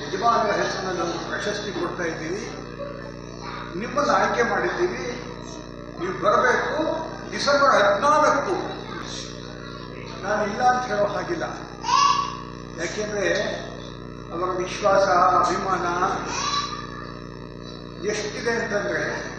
ಯಜಮಾನರ ಹೆಸರಿನಲ್ಲಿ ಒಂದು ಪ್ರಶಸ್ತಿ ಕೊಡ್ತಾ ಇದ್ದೀವಿ. ನಿಮ್ಮನ್ನು ಆಯ್ಕೆ ಮಾಡಿದ್ದೀವಿ. ನೀವು ಬರಬೇಕು. ಡಿಸೆಂಬರ್ ಹದಿನಾಲ್ಕು. ನಾನು ಇಲ್ಲ ಅಂತ ಹೇಳೋ ಹಾಗಿಲ್ಲ. ಯಾಕೆಂದರೆ ಅವರ ವಿಶ್ವಾಸ, ಅಭಿಮಾನ ಎಷ್ಟಿದೆ ಅಂತಂದರೆ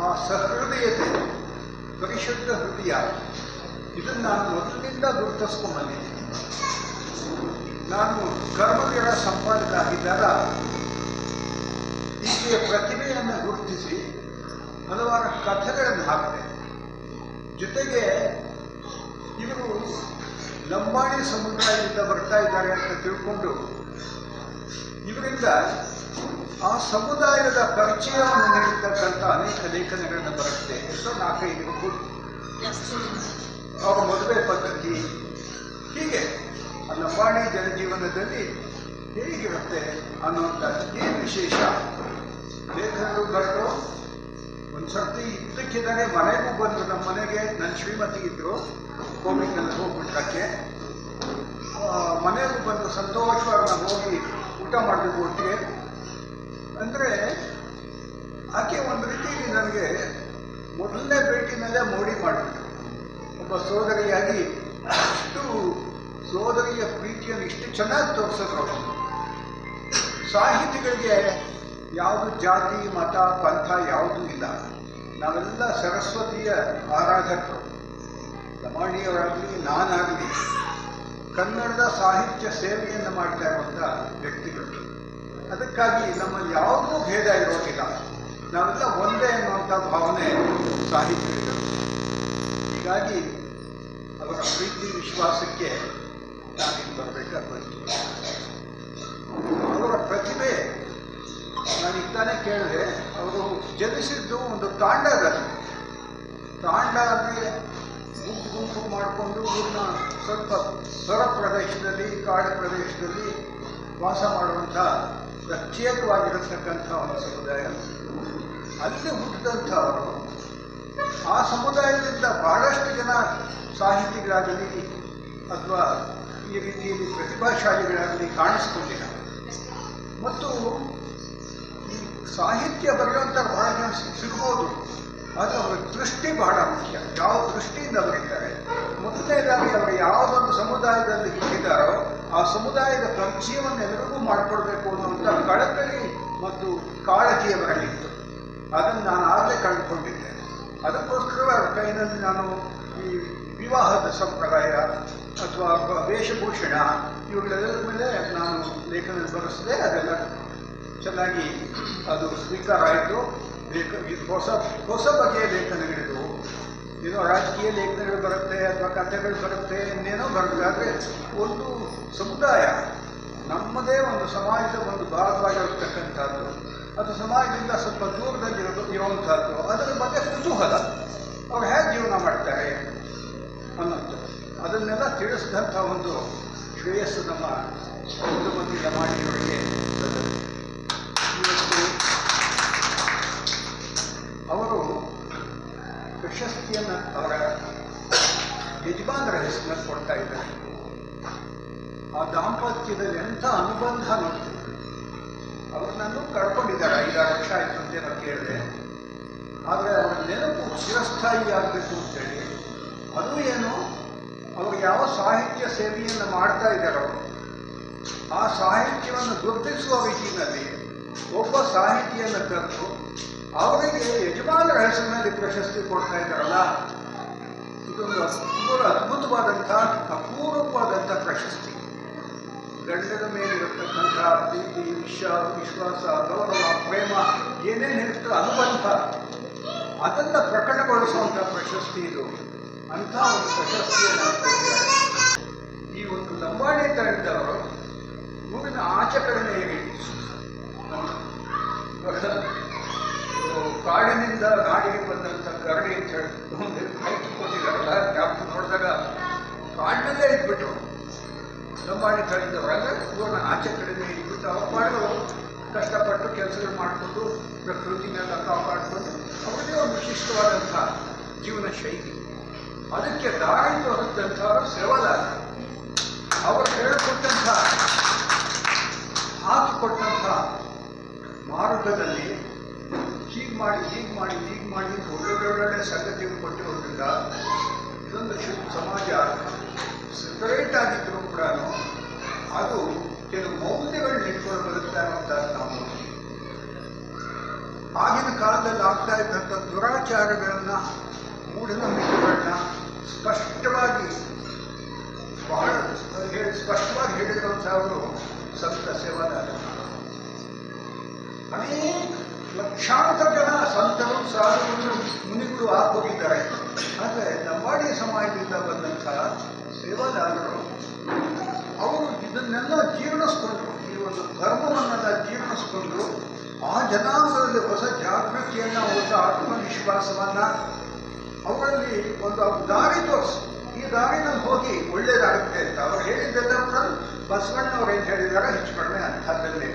ಆ ಸಹೃದಯತೆ, ಪರಿಶುದ್ಧ ಹೃದಯ, ಇದನ್ನು ನಾನು ಮೊದಲಿನಿಂದ ಗುರುತಿಸ್ಕೊಂಡ್ಬಂದಿದ್ದೀನಿ ನಾನು ಕರ್ಮವೀರ ಸಂಪಾದಕ ಆಗಿದ್ದಾಗ ಇಲ್ಲಿಯ ಪ್ರತಿಭೆಯನ್ನು ಗುರುತಿಸಿ ಹಲವಾರು ಕಥೆಗಳನ್ನು ಹಾಕಿದೆ. ಜೊತೆಗೆ ಇವರು ಲಂಬಾಣಿ ಸಮುದಾಯದಿಂದ ಬರ್ತಾ ಇದ್ದಾರೆ ಅಂತ ತಿಳ್ಕೊಂಡು ಇವರಿಂದ ಆ ಸಮುದಾಯದ ಪರಿಚಯವನ್ನು ನೀಡಿರ್ತಕ್ಕಂಥ ಅನೇಕ ಲೇಖನಗಳನ್ನು ಬರುತ್ತೆ ಎಷ್ಟೋ ನಾಲ್ಕೈದು ಅವರ ಮದುವೆ ಪದ್ಧತಿ ಹೀಗೆ. ಲಂಬಾಣಿ ಜನಜೀವನದಲ್ಲಿ ಹೇಗಿರುತ್ತೆ ಅನ್ನುವಂಥ ಏನು ವಿಶೇಷ? ಲೇಖನರು ಬರೆದು ಒಂದು ಸರ್ತಿ ಇದ್ದಕ್ಕಿದ್ದಾನೆ ಮನೆಗೂ ಬಂದು ನಮ್ಮ ಮನೆಗೆ ನನ್ನ ಶ್ರೀಮತಿ ಇದ್ರು ಕೋಮಿಕಲ್ಲಿ ಹೋಗ್ಬಿಟ್ಟಕ್ಕೆ ಮನೆಗೂ ಬಂದು ಸಂತೋಷವಾಗಿ ನಾವು ಹೋಗಿ ಊಟ ಮಾಡಬೇಕು ಒಟ್ಟಿಗೆ. ಅಂದರೆ ಆಕೆ ಒಂದು ರೀತಿಯಲ್ಲಿ ನನಗೆ ಮೊದಲನೇ ಭೇಟಿನಲ್ಲೇ ಮೋಡಿ ಮಾಡಿದ್ರು ಒಬ್ಬ ಸೋದರಿಯಾಗಿ ಅಷ್ಟು ಸೋದರಿಯ ಪ್ರೀತಿಯನ್ನು ಇಷ್ಟು ಚೆನ್ನಾಗಿ ತೋರಿಸಿದ್ರು ಸಾಹಿತಿಗಳಿಗೆ ಯಾವುದು ಜಾತಿ, ಮತ, ಪಂಥ ಯಾವುದೂ ಇಲ್ಲ. ನಾವೆಲ್ಲ ಸರಸ್ವತಿಯ ಆರಾಧಕರು. ಲಮಾಣಿಯವರಾಗಲಿ ನಾನಾಗಲಿ, ಕನ್ನಡದ ಸಾಹಿತ್ಯ ಸೇವೆಯನ್ನು ಮಾಡ್ತಾ ಇರುವಂಥ ವ್ಯಕ್ತಿಗಳು. ಅದಕ್ಕಾಗಿ ನಮ್ಮಲ್ಲಿ ಯಾವುದೂ ಭೇದ ಇರೋದಿಲ್ಲ. ನಾವೆಲ್ಲ ಒಂದೇ ಅನ್ನುವಂಥ ಭಾವನೆ ಸಾಹಿತ್ಯಗಳು ಹೀಗಾಗಿ ಅವರ ಪ್ರೀತಿ, ವಿಶ್ವಾಸಕ್ಕೆ ನಾನಿಲ್ಲಿ ಬರಬೇಕಾಗ್ಬೇಕು ಅವರ ಪ್ರತಿಭೆ ನಾನು ಇದ್ದಾನೆ ಕೇಳಿದೆ ಅವರು ಜನಿಸಿದ್ದು ಒಂದು ತಾಂಡದಲ್ಲಿ. ತಾಂಡ ಗುಂಪು ಗುಂಪು ಮಾಡಿಕೊಂಡು ಊರಿನ ಸ್ವಲ್ಪ ಹೊರ ಪ್ರದೇಶದಲ್ಲಿ, ಕಾಡು ಪ್ರದೇಶದಲ್ಲಿ ವಾಸ ಮಾಡುವಂಥ ಪ್ರತ್ಯೇಕವಾಗಿರತಕ್ಕಂಥ ಒಂದು ಸಮುದಾಯ. ಅಲ್ಲಿ ಹುಟ್ಟಿದಂಥವರು ಆ ಸಮುದಾಯದಿಂದ ಬಹಳಷ್ಟು ಜನ ಸಾಹಿತಿಗಳಾಗಲಿ ಅಥವಾ ಈ ರೀತಿಯಲ್ಲಿ ಪ್ರತಿಭಾಶಾಲಿಗಳಾಗಲಿ ಕಾಣಿಸ್ಕೊಂಡಿಲ್ಲ. ಮತ್ತು ಈ ಸಾಹಿತ್ಯ ಬರೆಯುವಂಥ ಬಹಳ ಜನ ಸಿಗ್ಬೋದು. ಆದರೆ ಅವರ ದೃಷ್ಟಿ ಬಹಳ ಮುಖ್ಯ. ಯಾವ ದೃಷ್ಟಿಯಿಂದ ಬರೀತಾರೆ? ಮೊದಲನೇದಾಗಿ ಅವರು ಯಾವುದೊಂದು ಸಮುದಾಯದಲ್ಲಿ ಹುಟ್ಟಿದಾರೋ ಆ ಸಮುದಾಯದ ಪರಿಚಯವನ್ನು ಎಲ್ಲರಿಗೂ ಮಾಡಿಕೊಡ್ಬೇಕು ಅನ್ನುವಂಥ ಕಳಕಳಿ ಮತ್ತು ಕಾಳಜಿ ಬರಲಿತ್ತು ಅದನ್ನು ನಾನು ಆಗಲೇ ಕಳೆದುಕೊಂಡಿದ್ದೆ ಅದಕ್ಕೋಸ್ಕರ ಕೈನಲ್ಲಿ ನಾನು ಈ ವಿವಾಹದ ಸಂಪ್ರದಾಯ ಅಥವಾ ವೇಷಭೂಷಣ, ಇವುಗಳೆಲ್ಲದ ಮೇಲೆ ನಾನು ಲೇಖನ ಬರೆಸಿದೆ, ಅದೆಲ್ಲ ಚೆನ್ನಾಗಿ ಅದು ಸ್ವೀಕಾರ ಆಯಿತು. ಲೇಖ ಹೊಸ ಹೊಸ ಬಗೆಯ ಲೇಖನಗಳಿದು. ಏನೋ ರಾಜಕೀಯ ಲೇಖನಗಳು ಬರುತ್ತೆ, ಅಥವಾ ಕಥೆಗಳು ಬರುತ್ತೆ, ಇನ್ನೇನೋ ಬರುತ್ತೆ. ಆದರೆ ಒಂದು ಸಮುದಾಯ, ನಮ್ಮದೇ ಒಂದು ಸಮಾಜದ ಒಂದು ಭಾಗವಾಗಿರತಕ್ಕಂಥದ್ದು ಅದು ಸಮಾಜದಿಂದ ಸ್ವಲ್ಪ ದೂರದಲ್ಲಿ ಇರೋ ಇರುವಂಥದ್ದು. ಅದರ ಬಗ್ಗೆ ಕುತೂಹಲ. ಅವ್ರು ಹೇಗೆ ಜೀವನ ಮಾಡ್ತಾರೆ? ಅದನ್ನೆಲ್ಲ ತಿಳಿಸಿದಂಥ ಒಂದು ಶ್ರೇಯಸ್ಸು ನಮ್ಮ ಲಮಾಣಿಯವರಿಗೆ ಸಲ್ಲದು. ಇವತ್ತು ಅವರು ಪ್ರಶಸ್ತಿಯನ್ನು ಅವರ ಯಜಮಾನರ ಹೆಸರಿನಲ್ಲಿ ಕೊಡ್ತಾ ಇದ್ದಾರೆ. ಆ ದಾಂಪತ್ಯದಲ್ಲಿ ಎಂಥ ಅನುಬಂಧ ನೋಡ್ತೀವಿ. ಅವರು ನಾನು ಕಳ್ಕೊಂಡಿದ್ದಾರೆ ಐದಾರು ವರ್ಷ ಆಯಿತು ಅಂತ ನಾವು ಕೇಳಿದೆ. ಆದರೆ ಅವರ ನೆನಪು ಚಿರಸ್ಥಾಯಿ ಆಗಬೇಕು ಅಂತೇಳಿ. ಅದು ಏನು? ಅವರು ಯಾವ ಸಾಹಿತ್ಯ ಸೇವೆಯನ್ನು ಮಾಡ್ತಾ ಇದ್ದಾರೋ, ಆ ಸಾಹಿತ್ಯವನ್ನು ಗುರುತಿಸುವ ರೀತಿಯಲ್ಲಿ ಒಬ್ಬ ಸಾಹಿತಿಯನ್ನು ಕರೆದು ಅವರಿಗೆ ಯಜಮಾನರ ಹೆಸರಿನಲ್ಲಿ ಪ್ರಶಸ್ತಿ ಕೊಡ್ತಾ ಇದ್ದಾರಲ್ಲ, ಇದೊಂದು ಅದ್ಭುತ, ಅದ್ಭುತವಾದಂಥ, ಅಪೂರ್ವವಾದಂಥ ಪ್ರಶಸ್ತಿ. ಗಂಡನ ಮೇಲಿರತಕ್ಕಂಥ ಪ್ರೀತಿ ವಿಶ್ವಾಸ ವಿಶ್ವಾಸ, ಗೌರವ, ಪ್ರೇಮ ಏನೇನು ಇರ್ತೋ ಅನುಬಂಧ, ಅದನ್ನು ಪ್ರಕಟಗೊಳಿಸುವಂಥ ಪ್ರಶಸ್ತಿ ಇದು. ಅಂಥ ಒಂದು ಪ್ರಶಸ್ತಿಯನ್ನು. ಈ ಒಂದು ಲಂಬಾಣಿ ತಂಡದವರು ಊರಿನ ಆಚೆ ಕಡಿಮೆ ಹೇಳಿ ಕಾಡಿನಿಂದ ನಾಡಿಗೆ ಬಂದಂಥ ಗರಡಿ ಅಂತ ಹೇಳಿ ಮಾಹಿತಿ ಕೊಟ್ಟಿದ್ದಾರಲ್ಲ ನೋಡಿದಾಗ ಕಾಡಿನಲ್ಲೇ ಇದ್ಬಿಟ್ಟು ಲಂಬಾಣಿ ತಳಿದವರು ಅಂದರೆ ಆಚೆ ಕಡಿಮೆ ಇದ್ಬಿಟ್ಟು ಅವ್ರು ಮಾಡಿದ್ರು ಕಷ್ಟಪಟ್ಟು ಕೆಲಸಗಳು ಮಾಡಿಕೊಂಡು ಪ್ರಕೃತಿನೆಲ್ಲ ಕಾಪಾಡಿಕೊಂಡು ಅವರದೇ ಒಂದು ವಿಶಿಷ್ಟವಾದಂಥ ಜೀವನ ಶೈಲಿ. ಅದಕ್ಕೆ ದಾರಿ ತೋರಿದಂಥವರು ಸೇವಲಾರ ಅವರು ಹೇಳಿಕೊಟ್ಟಂಥ, ಹಾಕಿಕೊಟ್ಟಂಥ ಮಾರ್ಗದಲ್ಲಿ ಹೀಗೆ ಮಾಡಿ ಹೀಗೆ ಮಾಡಿ ಹೀಗೆ ಮಾಡಿ ಒಳ್ಳೆ ಒಳ್ಳೊಳ್ಳೆ ಸಂಗತಿಯನ್ನು ಕೊಟ್ಟಿರೋದ್ರಿಂದ ಇದೊಂದು ಸಮಾಜ ಸೆಪರೇಟ್ ಆಗಿದ್ರು ಕೂಡ ಅದು ಕೆಲವು ಮೌಲ್ಯಗಳು ನಿಂತ್ಕೊಂಡು ಬರುತ್ತೆ ಅನ್ನೋಂಥ ನಾವು ಆಗಿನ ಕಾಲದಲ್ಲಿ ಆಗ್ತಾ ಇದ್ದಂಥ ದುರಾಚಾರಗಳನ್ನು ಮೂಢನಂಬಿಕೆಗಳನ್ನ ಸ್ಪಷ್ಟವಾಗಿ ಬಹಳ ಹೇಳಿ ಸ್ಪಷ್ಟವಾಗಿ ಹೇಳಿರುವಂಥವರು ಸಂತ ಸೇವಾದಾರ. ಅನೇಕ ಲಕ್ಷಾಂತರ ಜನ ಸಂತರು ಸಾಧುಗಳು ಮುನಿಗಳು ಆಗೋಗಿದ್ದಾರೆ ಆದರೆ ಲಂಬಾಡಿ ಸಮಾಜದಿಂದ ಬಂದಂತಹ ಸೇವಾದಾರರು ಅವರು ಇದನ್ನೆಲ್ಲ ಜೀರ್ಣಿಸ್ಕೊಂಡ್ರು. ಈ ಒಂದು ಧರ್ಮವನ್ನೆಲ್ಲ ಜೀರ್ಣಿಸ್ಕೊಂಡು ಆ ಜನಾಂಗದಲ್ಲಿ ಹೊಸ ಜಾಗೃತಿಯನ್ನು, ಹೊಸ ಆತ್ಮವಿಶ್ವಾಸವನ್ನ ಅವರಲ್ಲಿ ಒಂದು ದಾರಿ ತೋರಿಸಿ. ಈ ದಾರಿನಲ್ಲಿ ಹೋಗಿ ಒಳ್ಳೇದಾಗುತ್ತೆ ಅಂತ ಅವ್ರು ಹೇಳಿದ್ದೆಲ್ಲ ಕೂಡ ಬಸವಣ್ಣವ್ರು ಏನು ಹೇಳಿದಾರೆ ಹೆಚ್ಚು ಕಡಿಮೆ ಅಂಥದ್ದಲ್ಲೇ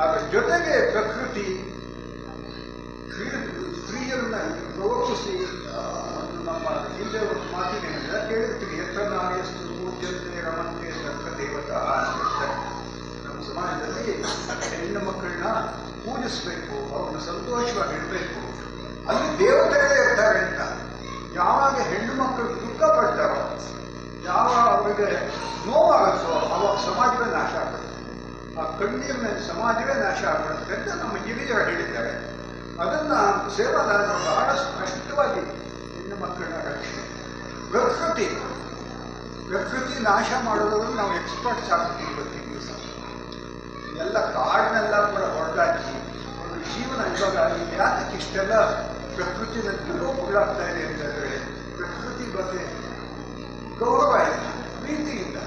ಅದರ ಜೊತೆಗೆ ಪ್ರಕೃತಿ ಸ್ತ್ರೀ- ಸ್ತ್ರೀಯರನ್ನ ಪ್ರೋತ್ಸಾಹಿಸಿ ನಮ್ಮ ಹಿಂದೆ ಒಂದು ಮಾತಿನ ಕೇಳಿರ್ತೀವಿ ಎತ್ತ ನಾಯಸ್ತು ಪೂಜ್ಯಂತೆ ರಮಂತೆ ಸರ್ಕ ದೇವತಾ ನಮ್ಮ ಸಮಾಜದಲ್ಲಿ ಹೆಣ್ಣು ಮಕ್ಕಳನ್ನ ಪೂಜಿಸಬೇಕು, ಅವ್ರನ್ನ ಸಂತೋಷವಾಗಿ ಇಡಬೇಕು. ಅಲ್ಲಿ ದೇವತೆಗಳೇ ಇರ್ತಾರೆ ಅಂತ. ಯಾವಾಗ ಹೆಣ್ಣು ಮಕ್ಕಳು ದುಃಖ ಪಡ್ತಾರೋ ಯಾವ ಅವರಿಗೆ ನೋವಾಗುತ್ತೋ, ಅವಾಗ ಸಮಾಜವೇ ನಾಶ ಆಗುತ್ತೆ ಆ ಕಣ್ಣಿನ ಮೇಲೆ ಸಮಾಜವೇ ನಾಶ ಆಗ್ಬಿಡುತ್ತೆ ಅಂತ ನಮ್ಮ ಹಿರಿಯರು ಹೇಳಿದ್ದಾರೆ. ಅದನ್ನ ಸೇವಾದಾರರು ಬಹಳ ಸ್ಪಷ್ಟವಾಗಿ ಹೆಣ್ಣು ಮಕ್ಕಳನ್ನ ರಕ್ಷಣೆ ಪ್ರಕೃತಿ ಪ್ರಕೃತಿ ನಾಶ ಮಾಡೋದ್ರಲ್ಲಿ ನಾವು ಎಕ್ಸ್ಪರ್ಟ್ಸ್ ಆಗ್ತೀವಿ ಇವತ್ತಿನ ದಿವಸ. ಎಲ್ಲ ಕಾಡನ್ನೆಲ್ಲ ಕೂಡ ಹೊರಗಾಕಿ ಒಂದು ಜೀವನ ಇವಾಗ ಯಾತಕ್ಕೆ ಇಷ್ಟೆಲ್ಲ ಪ್ರಕೃತಿನ ದುರೋಪಗಳಾಗ್ತಾ ಇದೆ. ಬಗ್ಗೆ ಗೌರವ ಇಲ್ಲ ಪ್ರೀತಿಯಿಂದ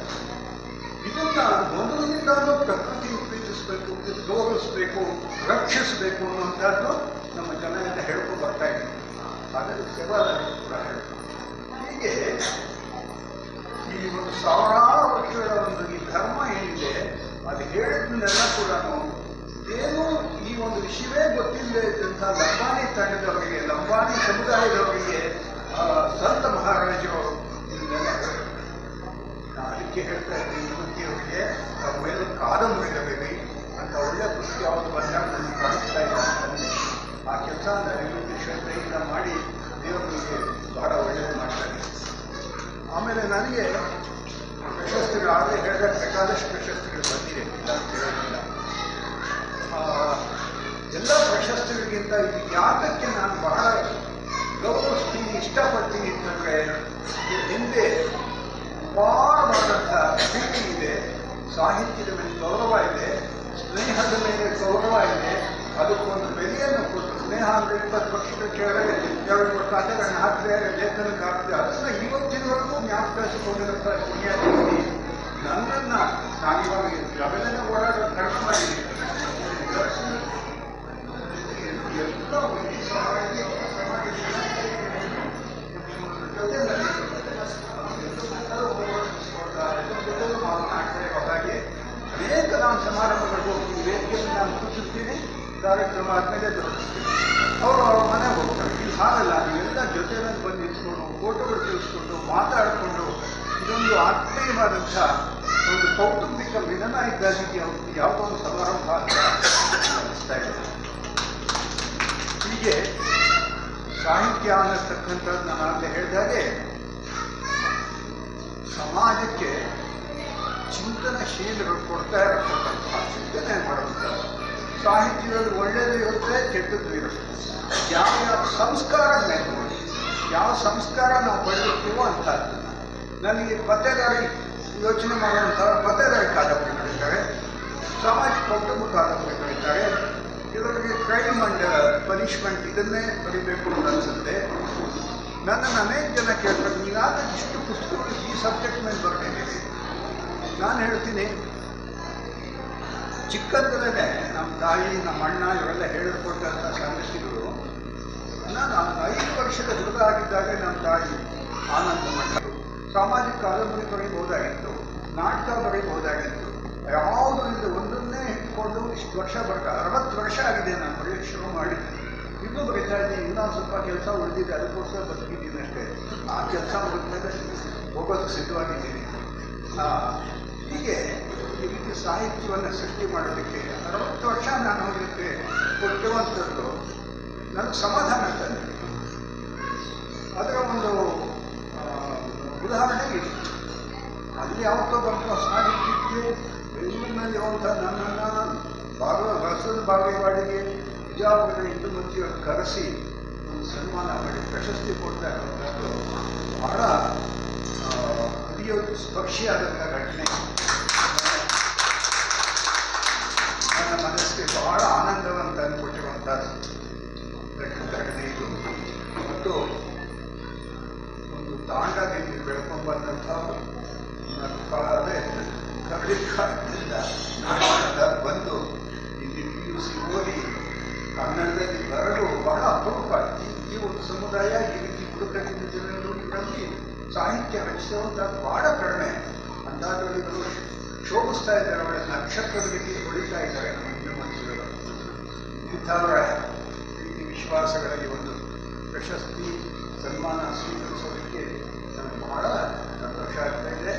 ಇದನ್ನ ಮೊದಲಿನಿಂದಲೂ ಪ್ರಕೃತಿ ಪ್ರೀತಿಸಬೇಕು ಗೌರವಿಸಬೇಕು ರಕ್ಷಿಸಬೇಕು ಅನ್ನುವಂಥದ್ದು ನಮ್ಮ ಜನ ಎಲ್ಲ ಹೇಳ್ಕೊಂಡು ಬರ್ತಾ ಇದೆ. ಹಾಗಾಗಿ ಸೇವಾದ ಕೂಡ ಹೀಗೆ ಈ ಒಂದು ಸಾವಿರಾರು ವರ್ಷಗಳ ಒಂದು ಈ ಧರ್ಮ ಏನಿದೆ, ಅದು ಹೇಳಿದ್ನೆಲ್ಲ ಕೂಡ ಏನು ಈ ಒಂದು ವಿಷಯವೇ ಗೊತ್ತಿಲ್ಲದೆ ಇದ್ದಂಥ ಲಂಬಾಣಿ ತಂಡದವರಿಗೆ ಅಂತ ಅವರು ಬಸ್ ಸ್ಟ್ಯಾಂಡ್ನಲ್ಲಿ ಇಲ್ಲ ಅಂತಂದ್ರೆ ಆ ಕೆಲಸ ಯುವತಿ ಶ್ರದ್ಧೆಯಿಂದ ಮಾಡಿ ದೇವರಿಗೆ ಬಹಳ ಒಳ್ಳೆಯದು ಮಾಡ್ತಾರೆ ಆಮೇಲೆ ನನಗೆ ಪ್ರಶಸ್ತಿಗಳು, ಆದರೆ ಹೇಳಿದ ಬೇಕಾದಷ್ಟು ಪ್ರಶಸ್ತಿಗಳು ಬಂದಿದೆ, ಇಲ್ಲ ಅಂತ ಹೇಳೋದಿಲ್ಲ. ಎಲ್ಲ ಪ್ರಶಸ್ತಿಗಳಿಗಿಂತ ಇದು ಯಾತಕ್ಕೆ ನಾನು ಬಹಳ ಗೌರವಿಸ್ತೀನಿ, ಇಷ್ಟಪಡ್ತೀನಿ ಅಂತಂದರೆ ಹಿಂದೆ ಅಪಾರವಾದಂಥ ಪ್ರೀತಿ ಇದೆ, ಸಾಹಿತ್ಯದ ಮೇಲೆ ಗೌರವ ಇದೆ. ಸ್ನೇಹದ ಮೇಲೆ ಗೌರವ ಅದಕ್ಕೊಂದು ಬೆಲೆಯನ್ನು ಕೊಟ್ಟು ಸ್ನೇಹ ಅಂದರೆ ಇಪ್ಪತ್ತು ವರ್ಷದ ಕೆಳಗೆ ಎರಡು ಕಥೆಗಳನ್ನ ಹಾಕಿದ್ರೆ ಹಾಕಿದ್ರೆ ಅದನ್ನು ಇವತ್ತಿನವರೆಗೂ ಜ್ಞಾಪಕಿಸಿಕೊಂಡಿರುತ್ತ ಪುಣ್ಯಾತ್ಮಿ. ನನ್ನನ್ನು ನಾನಿವಾಗ ಜಗಲಿನ ಓಡಾಡೋ ಕಡಿಮೆ ಮಾಡಿದ್ದೀನಿ ಎಲ್ಲ ಕಾರ್ಯಕ್ರಮ ಆದಮೇಲೆ ಅವರು ಅವ್ರ ಮನೆಗೆ ಹೋಗ್ತಾರೆ. ಇಲ್ಲಿ ಹಾಗಲ್ಲ ನೀವೆಲ್ಲ ಜೊತೆಯಲ್ಲಿ ಬಂದು ನಿಂತ್ಕೊಂಡು ಫೋಟೋಗಳು ತಿಳಿಸ್ಕೊಂಡು, ಮಾತಾಡಿಕೊಂಡು, ಇದೊಂದು ಆತ್ಮೀಯವಾದಂಥ ಒಂದು ಕೌಟುಂಬಿಕ ಮಿಲನ ಇದ್ದಾಗಿ ಯಾವುದೋ ಒಂದು ಸಮಾರಂಭ ಅಂತ ಇದೆ. ಹೀಗೆ ಸಾಹಿತ್ಯ ಅನ್ನತಕ್ಕಂಥದ್ದು ನಾನು ಆಗಲೇ ಹೇಳಿದಾಗೆ ಸಮಾಜಕ್ಕೆ ಚಿಂತನಶೀಲರು ಕೊಡ್ತಾ ಇರತಕ್ಕಂಥ ಚಿಂತನೆ ಮಾಡುವಂಥ ಸಾಹಿತ್ಯದಲ್ಲಿ ಒಳ್ಳೆಯದು ಇರುತ್ತೆ, ಕೆಟ್ಟದ್ದು ಇರುತ್ತೆ. ಯಾವ ಯಾವ ಸಂಸ್ಕಾರ ಮೇಲೆ ಯಾವ ಸಂಸ್ಕಾರ ನಾವು ಪಡೆಯುತ್ತೀವೋ ಅಂತ. ನನಗೆ ಪತ್ತೆದಾರಿ ಯೋಚನೆ ಮಾಡುವಂಥ ಪತ್ತೆದಾರಿ ಕಾದಂಬರಿಗಳಿದ್ದಾರೆ ಸಮಾಜ ಕೌಟುಂಬ ಕಾದಂಬರಿಗಳಿದ್ದಾರೆ ಇದರಲ್ಲಿ ಕ್ರೈಮ್ ಅಂಡ್ ಪನಿಷ್ಮೆಂಟ್ ಇದನ್ನೇ ಬರೀಬೇಕು ಅಂತ ಅನಿಸುತ್ತೆ. ನನ್ನನ್ನು ಅನೇಕ ಜನ ಕೇಳ್ತಾರೆ ನೀವಾದ ಇಷ್ಟು ಪುಸ್ತಕಗಳು ಈ ಸಬ್ಜೆಕ್ಟ್ ಮೇಲೆ ಬರಬೇಕಿದೆ ನಾನು ಹೇಳ್ತೀನಿ ಚಿಕ್ಕಂದಲೇ ನಮ್ಮ ತಾಯಿ ನಮ್ಮ ಅಣ್ಣ ಇವರೆಲ್ಲ ಹೇಳಿಕೊಟ್ಟಂಥ ಸಂಗತಿಗಳು. ನಾನು ಐದು ವರ್ಷದ ಹುಡುಗ ಆಗಿದ್ದಾಗ ನಮ್ಮ ತಾಯಿ ಆನಂದ ಮಠ ಸಾಮಾಜಿಕ ಕಾದಂಬರಿ ಬರೀಬಹುದಾಗಿತ್ತು ನಾಟಕ ಬರೀಬಹುದಾಗಿತ್ತು ಯಾವುದು ಇದು ಒಂದನ್ನೇ ಇಟ್ಕೊಂಡು ಇಷ್ಟು ವರ್ಷ ಬರ್ತಾ ಅರವತ್ತು ವರ್ಷ ಆಗಿದೆ ನಾನು ಬರೆಯೋಕ್ಕೆ ಶುರು ಮಾಡಿ. ಇನ್ನೂ ಬರೀತಾ ಇದ್ದೀನಿ ಇನ್ನೊಂದು ಸ್ವಲ್ಪ ಕೆಲಸ ಉಳಿದಿದೆ, ಅದಕ್ಕೋಸ್ಕರ ಬದುಕಿದ್ದೀನಿ ಅಷ್ಟೇ. ಆ ಕೆಲಸ ಮುಗಿದ್ಮೇಲೆ ಹೋಗೋದಕ್ಕೆ ಸಿದ್ಧವಾಗಿದ್ದೀನಿ. ಹೀಗೆ ಸಾಹಿತ್ಯವನ್ನು ಸೃಷ್ಟಿ ಮಾಡೋದಕ್ಕೆ ಅರವತ್ತು ವರ್ಷ ನಾನು ಇದಕ್ಕೆ ಕೊಟ್ಟಿರುವಂಥದ್ದು ನನಗೆ ಸಮಾಧಾನ ತಂದಿದೆ ಅದರ ಒಂದು ಉದಾಹರಣೆ ಇದೆ. ಅಲ್ಲಿ ಯಾವತ್ತೋ ಬರೆದ ಸಾಹಿತ್ಯಕ್ಕೆ ಬೆಂಗಳೂರಿನಲ್ಲಿರುವಂಥ ನನ್ನನ್ನು ಭಾಗವ ಬಸದ ಬಾಗೇವಾಡಿಗೆ ಬಿಜಾಪುರದ ಇಂದುಮತಿಯವರು ಕರೆಸಿ ಒಂದು ಸನ್ಮಾನ ಮಾಡಿ, ಪ್ರಶಸ್ತಿ ಕೊಡ್ತಾ ಇರುವಂಥದ್ದು ಬಹಳ ಸ್ಪರ್ಶಿಯಾದಂಥ ಘಟನೆ. ತಂದುಕೊಟ್ಟಿರುವಂಥ ಘಟನೆ ಇದು ಮತ್ತು ಒಂದು ತಾಂಡದಲ್ಲಿ ಬೆಳ್ಕೊಂಡು ಬಂದಂಥ ಅದೇ ಕರಡಿ ಕಾಲದಿಂದ ನಾಟಕದ ಬಂದು ಇಲ್ಲಿ ಪಿ ಯು ಸಿ ಓದಿ ಕನ್ನಡದಲ್ಲಿ ಬರಲು ಬಹಳ ಅಪರೂಪ. ಈ ಒಂದು ಸಮುದಾಯ ಈ ರೀತಿ ಬುಡಕಟ್ಟಿನ ಜನರಲ್ಲಿ ಸಾಹಿತ್ಯ ರಚಿಸುವಂಥದ್ದು ಬಹಳ ಕಡಿಮೆ. ಅಂದಾಜು ಶೋಭಿಸ್ತಾ ಇದ್ದಾರೆ ಅವಳ ನಕ್ಷತ್ರದ ರೀತಿ ಹೊಡಿತಾ ಇದ್ದಾರೆ. ನಮ್ಮ ವಿಚಾರಗಳ ಪ್ರೀತಿ ವಿಶ್ವಾಸಗಳಲ್ಲಿ ಒಂದು ಪ್ರಶಸ್ತಿ ಸನ್ಮಾನ ಸ್ವೀಕರಿಸೋದಕ್ಕೆ ನನಗೆ ಬಹಳ ಸಂತೋಷ ಆಗ್ತಾ ಇದೆ.